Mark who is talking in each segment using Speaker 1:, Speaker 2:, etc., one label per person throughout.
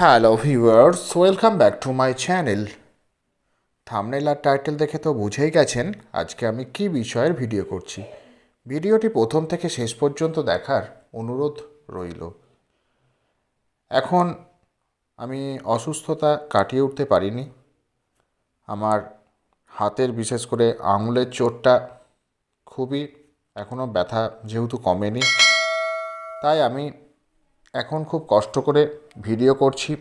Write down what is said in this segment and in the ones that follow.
Speaker 1: Hello viewers welcome back to my channel thumbnail R title দেখে তো বুঝেই গেছেন আজকে আমি কি বিষয়ের ভিডিও করছি। ভিডিওটি প্রথম থেকে শেষ পর্যন্ত দেখার অনুরোধ রইল। এখন আমি অসুস্থতা কাটিয়ে উঠতে পারিনি। আমার হাতের বিশেষ করে আঙুলের চোটটা খুবই এখনও ব্যথা যেহেতু কমেনি। তাই আমি এখন খুব কষ্ট করে ভিডিও করছি।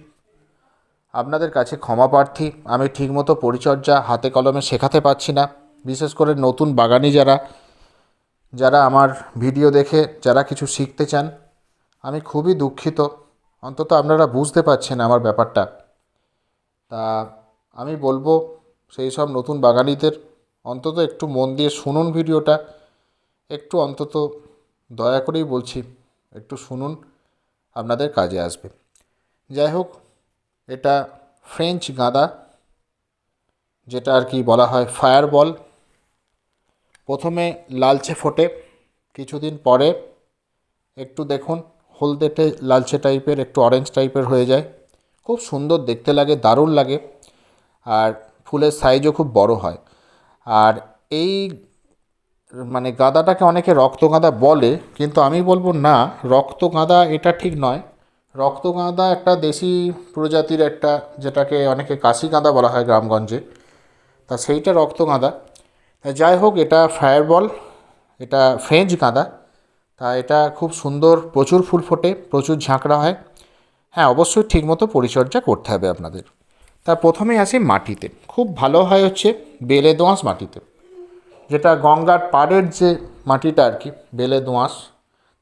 Speaker 1: আপনাদের কাছে ক্ষমা প্রার্থী, আমি ঠিকমতো পরিচর্যা হাতে কলমে শেখাতে পারছি না। বিশেষ করে নতুন বাগানি যারা যারা আমার ভিডিও দেখে, যারা কিছু শিখতে চান, আমি খুবই দুঃখিত। অন্তত আপনারা বুঝতে পারছেন আমার ব্যাপারটা। তা আমি বলব, সেই সব নতুন বাগানিদের অন্তত একটু মন দিয়ে শুনুন ভিডিওটা। একটু অন্তত দয়া করেই বলছি, একটু শুনুন। আপনাদের কাজে আসবে। যাই হোক, এটা ফ্রেঞ্চ গাঁদা, যেটা আর কি বলা হয় ফায়ার বল প্রথমে লালচে ফোটে, কিছুদিন পরে একটু দেখুন, হলদেটে লালচে টাইপের একটু অরেঞ্জ টাইপের হয়ে যায়। খুব সুন্দর দেখতে লাগে, দারুণ লাগে। আর ফুলের সাইজও খুব বড় হয়। আর এই মানে গাঁদাটাকে অনেকে রক্তগাঁদা বলে, কিন্তু আমি বলব না, রক্তগাঁদা এটা ঠিক নয়। রক্তগাঁদা একটা দেশি প্রজাতির একটা, যেটাকে অনেকে কাশি গাঁদা বলা হয় গ্রামগঞ্জে। তা সেইটা রক্তগাঁদা। তা যাই হোক, এটা ফায়ার বল এটা ফ্রেঞ্চ গাঁদা তা এটা খুব সুন্দর, প্রচুর ফুল ফোটে, প্রচুর ঝাঁকড়া হয়। হ্যাঁ অবশ্যই ঠিকমতো পরিচর্যা করতে হবে আপনাদের। তা প্রথমে আসি মাটিতে। খুব ভালো হয় হচ্ছে বেলে দোঁয়াশ মাটিতে। যেটা গঙ্গার পাড়ের যে মাটিটা আর কি বেলে দোঁয়াশ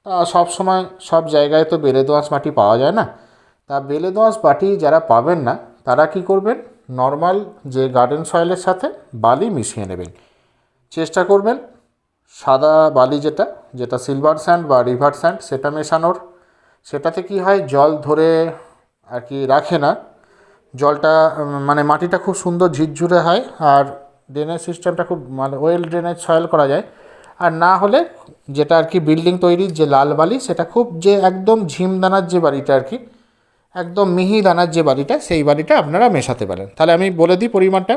Speaker 1: তা সব সময় সব জায়গায় তো বেলে দোঁয়াশ মাটি পাওয়া যায় না। তা বেলে দোঁয়াশ মাটি যারা পাবেন না, তারা কি করবেন? নর্মাল যে গার্ডেন সয়েলের সাথে বালি মিশিয়ে নেবেন। চেষ্টা করবেন সাদা বালি যেটা যেটা সিলভার স্যান্ড বা রিভার স্যান্ড, সেটা মেশানোর। সেটাতে কি হয়? জল ধরে আর কি রাখে না। জলটা মানে মাটিটা খুব সুন্দর ঝিরঝুরে হয় আর ড্রেনেজ সিস্টেমটা খুব মানে ওয়েল ড্রেনেজ সয়েল করা যায়। আর না হলে যেটা আর কি বিল্ডিং তৈরির যে লাল বালি, সেটা খুব যে একদম ঝিমদানার যে বাড়িটা আর কি, একদম মিহি দানার যে বাড়িটা, সেই বাড়িটা আপনারা মেশাতে পারেন। তাহলে আমি বলে দিই পরিমাণটা।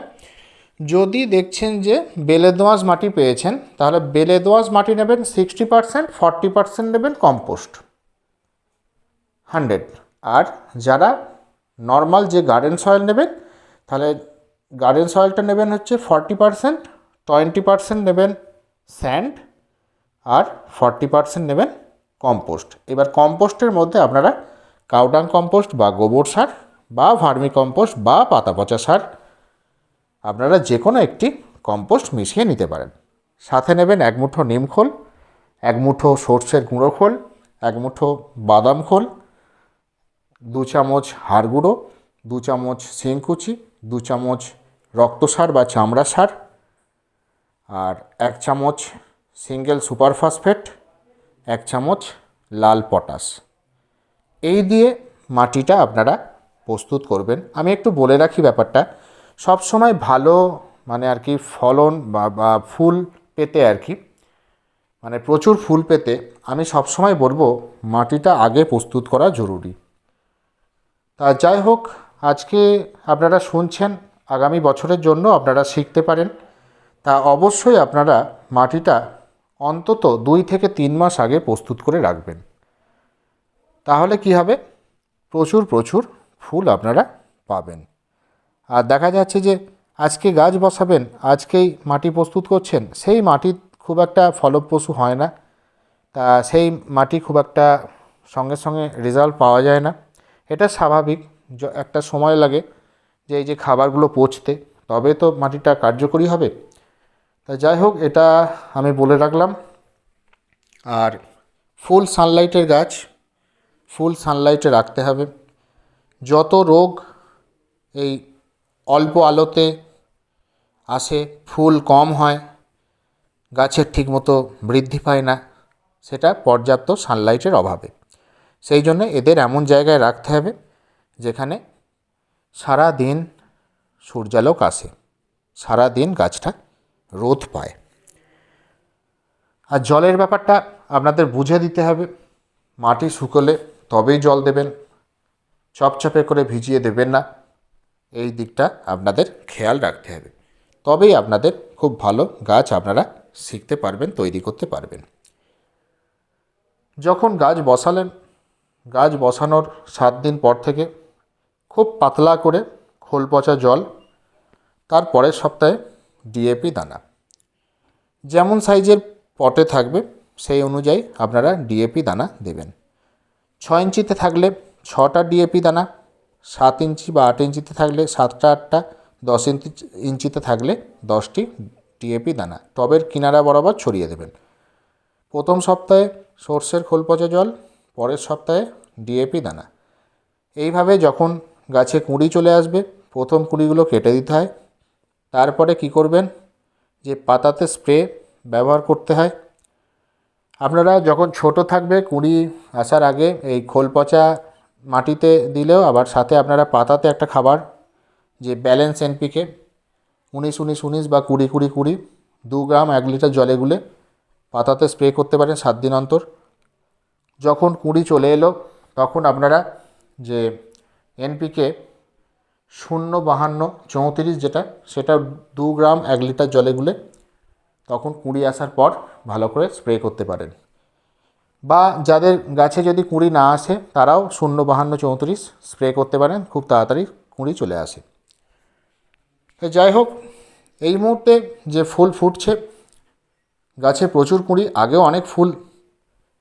Speaker 1: যদি দেখছেন যে বেলে দোঁয়াশ মাটি পেয়েছেন, তাহলে বেলে দোঁয়াশ মাটি নেবেন সিক্সটি পার্সেন্ট ফর্টি পার্সেন্ট নেবেন কম্পোস্ট হান্ড্রেড আর যারা নর্মাল যে গার্ডেন সয়েল নেবেন, তাহলে গার্ডেন সয়েলটা নেবেন হচ্ছে ফর্টি পার্সেন্ট, টোয়েন্টি পার্সেন্ট নেবেন স্যান্ড আর ফর্টি পার্সেন্ট নেবেন কম্পোস্ট। এবার কম্পোস্টের মধ্যে আপনারা কাউডাং কম্পোস্ট বা গোবর সার বা ভার্মি কম্পোস্ট বা পাতা পচা সার আপনারা যে কোনো একটি কম্পোস্ট মিশিয়ে নিতে পারেন। সাথে নেবেন এক মুঠো নিম খোল, এক মুঠো সর্ষের গুঁড়ো খোল, এক মুঠো বাদাম খোল, দু চামচ হাড় গুঁড়ো, দু চামচ শিংকুচি দু চামচ রক্ত সার বা চামড়া সার আর এক চামচ সিঙ্গেল সুপার ফসফেট, এক চামচ লাল পটাশ। এই দিয়ে মাটিটা আপনারা প্রস্তুত করবেন। আমি একটু বলে রাখি ব্যাপারটা, সব সময় ভালো মানে আর কি ফলন বা বা ফুল পেতে আর কি মানে প্রচুর ফুল পেতে আমি সব সময় বলব মাটিটা আগে প্রস্তুত করা জরুরি। তা যাই হোক আজকে আপনারা শুনছেন, আগামী বছরের জন্য আপনারা শিখতে পারেন। তা অবশ্যই আপনারা মাটিটা অন্তত দুই থেকে তিন মাস আগে প্রস্তুত করে রাখবেন। তাহলে কি হবে? প্রচুর প্রচুর ফুল আপনারা পাবেন। আর দেখা যাচ্ছে যে, আজকে গাছ বসাবেন, আজকেই মাটি প্রস্তুত করছেন, সেই মাটি খুব একটা ফলপ্রসূ হয় না। তা সেই মাটি খুব একটা সঙ্গে সঙ্গে রেজাল্ট পাওয়া যায় না। এটা স্বাভাবিক। একটা সময় লাগে যে এই যে খাবারগুলো পচতে, তবে তো মাটিটা কার্যকরী হবে। তা যাই হোক, এটা আমি বলে রাখলাম। আর ফুল সানলাইটের গাছ, ফুল সানলাইটে রাখতে হবে। যত রোগ এই অল্প আলোতে আসে, ফুল কম হয়, গাছের ঠিকমতো বৃদ্ধি পায় না, সেটা পর্যাপ্ত সানলাইটের অভাবে। সেই জন্য এদের এমন জায়গায় রাখতে হবে। যেখানে সারা দিন সূর্যালোক আসে সারা দিন গাছটা রোদ পায়। আর জলের ব্যাপারটা আপনাদের বুঝে দিতে হবে। মাটি শুকোলে তবেই জল দেবেন, চপচপে করে ভিজিয়ে দেবেন না। এই দিকটা আপনাদের খেয়াল রাখতে হবে। তবেই আপনাদের খুব ভালো গাছ আপনারা শিখতে পারবেন, তৈরি করতে পারবেন। যখন গাছ বসালেন, গাছ বসানোর সাত দিন পর থেকে খুব পাতলা করে খোল পচা জল তার পরের সপ্তাহে ডিএপি দানা। যেমন সাইজের পটে থাকবে, সেই অনুযায়ী আপনারা ডিএপি দানা দেবেন। ছ ইঞ্চিতে থাকলে ছটা ডিএপি দানা, সাত ইঞ্চি বা আট ইঞ্চিতে থাকলে সাতটা, আটটা, দশ ইঞ্চি, ইঞ্চিতে থাকলে দশটি ডিএপি দানা। টবের কিনারা বরাবর ছড়িয়ে দেবেন। প্রথম সপ্তাহে সর্ষের খোল পচা জল, পরের সপ্তাহে ডিএপি দানা। এইভাবে যখন গাছে কুঁড়ি চলে আসবে। প্রথম কুঁড়িগুলো কেটে দিতে হয়। তারপরে কি করবেন? যে পাতাতে স্প্রে ব্যবহার করতে হয়। আপনারা যখন ছোট থাকবে, কুঁড়ি আসার আগে এই খোল পচা মাটিতে দিলেও আবার সাথে আপনারা পাতাতে একটা খাবার, যে ব্যালেন্স এনপিকে উনিশ উনিশ উনিশ বা কুড়ি কুড়ি কুড়ি, দু গ্রাম, এক লিটার জলে গুলে পাতাতে স্প্রে করতে পারেন সাত দিন অন্তর। যখন কুঁড়ি চলে এলো, তখন আপনারা যে এনপিকে শূন্য বাহান্ন চৌত্রিশ যেটা, সেটা দু গ্রাম এক লিটার জলে গুলে তখন কুঁড়ি আসার পর ভালো করে স্প্রে করতে পারেন। বা যাদের গাছে যদি কুঁড়ি না আসে, তারাও শূন্য বাহান্ন চৌত্রিশ স্প্রে করতে পারেন, খুব তাড়াতাড়ি কুঁড়ি চলে আসে। তো যাই হোক, এই মুহূর্তে যে ফুল ফুটছে, গাছে প্রচুর কুঁড়ি, আগেও অনেক ফুল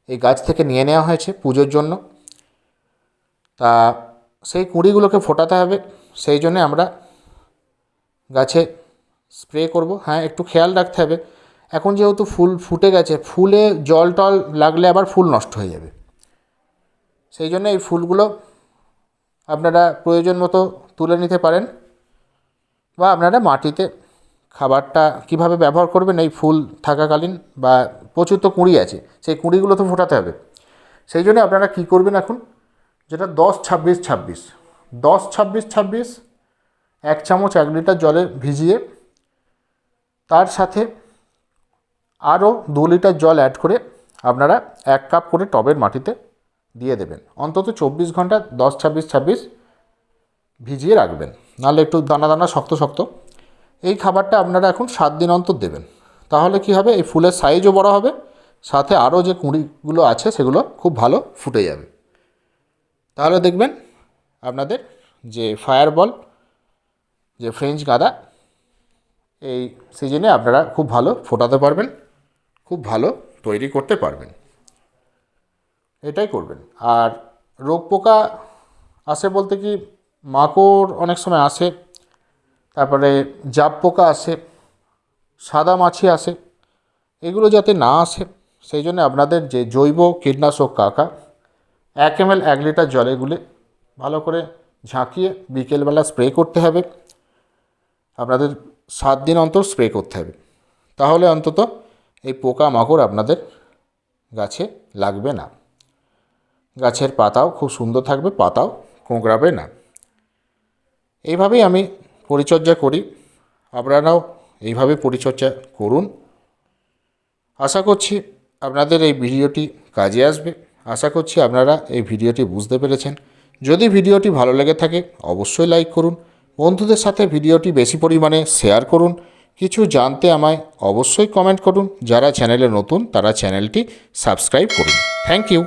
Speaker 1: এই গাছ থেকে নিয়ে নেওয়া হয়েছে পুজোর জন্য। তা সেই কুঁড়িগুলোকে ফোটাতে হবে। সেই জন্যে আমরা গাছে স্প্রে করব। হ্যাঁ একটু খেয়াল রাখতে হবে। এখন যেহেতু ফুল ফুটে গেছে, ফুলে জল টল লাগলে আবার ফুল নষ্ট হয়ে যাবে। সেই জন্য এই ফুলগুলো আপনারা প্রয়োজন মতো তুলে নিতে পারেন বা আপনারা মাটিতে খাবারটা কীভাবে ব্যবহার করবেন, এই ফুল থাকাকালীন বা প্রচুর তো কুঁড়ি আছে, সেই কুঁড়িগুলো তো ফোটাতে হবে। সেই জন্য আপনারা কী করবেন এখন যেটা দশ, ছাব্বিশ ছাব্বিশ। দশ, ছাব্বিশ ছাব্বিশ, এক চামচ এক লিটার জলে ভিজিয়ে তার সাথে আরও দু লিটার জল অ্যাড করে আপনারা এক কাপ করে টবের মাটিতে দিয়ে দেবেন। অন্তত চব্বিশ ঘণ্টা দশ, ছাব্বিশ ছাব্বিশ ভিজিয়ে রাখবেন। নাহলে একটু দানা দানা শক্ত শক্ত। এই খাবারটা আপনারা এখন সাত দিন অন্তর দেবেন। তাহলে কি হবে? এই ফুলের সাইজও বড় হবে। সাথে আরও যে কুঁড়িগুলো আছে সেগুলো খুব ভালো ফুটে যাবে। তাহলে দেখবেন আপনাদের যে ফায়ার বল যে ফ্রেঞ্চ গাঁদা, এই সিজনে আপনারা খুব ভালো ফোটাতে পারবেন, খুব ভালো তৈরি করতে পারবেন। এটাই করবেন। আর রোগ পোকা আসে বলতে কি, মাকড় অনেক সময় আসে, তারপরে জাপ পোকা আসে, সাদা মাছি আসে, এগুলো যাতে না আসে, সেই জন্য আপনাদের যে জৈব কীটনাশক কাকা এক এম এল এক লিটার জলে গুলে ভালো করে ঝাঁকিয়ে বিকেলবেলা স্প্রে করতে হবে। আপনাদের সাত দিন অন্তর স্প্রে করতে হবে। তাহলে অন্তত এই পোকা মাকড় আপনাদের গাছে লাগবে না। গাছের পাতাও খুব সুন্দর থাকবে, পাতাও কোঁকড়াবে না। এইভাবেই আমি পরিচর্যা করি। আপনারাও এইভাবে পরিচর্যা করুন। আশা করছি আপনাদের এই ভিডিওটি কাজে আসবে। আশা করছি আপনারা এই ভিডিওটি বুঝতে পেরেছেন। যদি ভিডিওটি ভালো লেগে থাকে, অবশ্যই লাইক করুন। বন্ধুদের সাথে ভিডিওটি বেশি পরিমাণে শেয়ার করুন। কিছু জানতে আমায় অবশ্যই কমেন্ট করুন। যারা চ্যানেলে নতুন, তারা চ্যানেলটি সাবস্ক্রাইব করুন। Thank you.